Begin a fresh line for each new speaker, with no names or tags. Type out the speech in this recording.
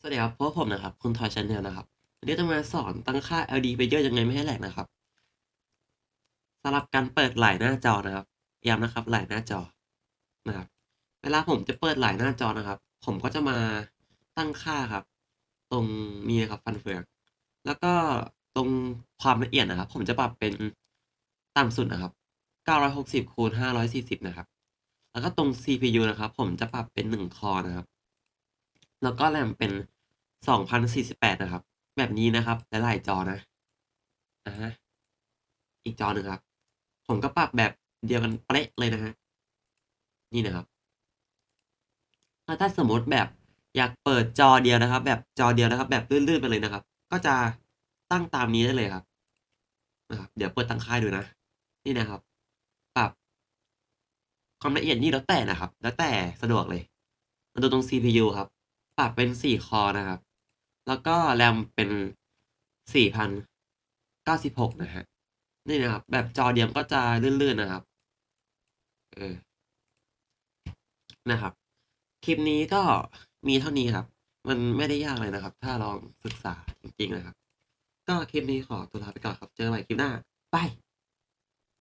สวัสดีครับพวกผมนะครับ คุณทอยชาแนลนะครับวันนี้จะมาสอนตั้งค่า LD ไปเยอะยังไงไม่ให้แหลกนะครับสำหรับการเปิดหลายหน้าจอนะครับย้ำนะครับหลายหน้าจอนะครับ เวลาผมจะเปิดหลายหน้าจอนะครับ ผมก็จะมาตั้งค่าครับ ตรงนี้นะครับฟันเฟือง แล้วก็ตรงความละเอียดนะครับ ผมจะปรับเป็นต่ำสุดนะครับ 960คูณ540 นะครับ แล้วก็ตรง CPU นะครับ ผมจะปรับเป็น1คอนะครับ แล้วก็แรมเป็น 2048 นะครับ แบบนี้นะครับ หลายๆจอนะอ่าฮะอีกจอหนึ่งครับ ผมก็ปรับแบบเดียวกันเป๊ะเลยนะฮะ นี่นะครับแล้วถ้าสมมติแบบอยากเปิดจอเดียวนะครับ แบบจอเดียวนะครับ แบบลื่นๆไปเลยนะครับ ก็จะตั้งตามนี้ได้เลยครับนะครับ เดี๋ยวเปิดตั้งค่ายดูนะ นี่นะครับ ปรับความละเอียดนี่แล้วแต่นะครับ แล้วแต่สะดวกเลยมาดูตรง CPU ครับ ปรับเป็น4คอนะครับ แล้วก็แรมเป็น4096นะฮะ นี่นะครับ แบบจอเดียมก็จะลื่นๆนะครับ เออ นะครับ คลิปนี้ก็มีเท่านี้ครับ มันไม่ได้ยากเลยนะครับ ถ้าลองศึกษาจริงๆนะครับ ก็คลิปนี้ขอตัวลาไปก่อนครับ เจอกันใหม่คลิปหน้า บาย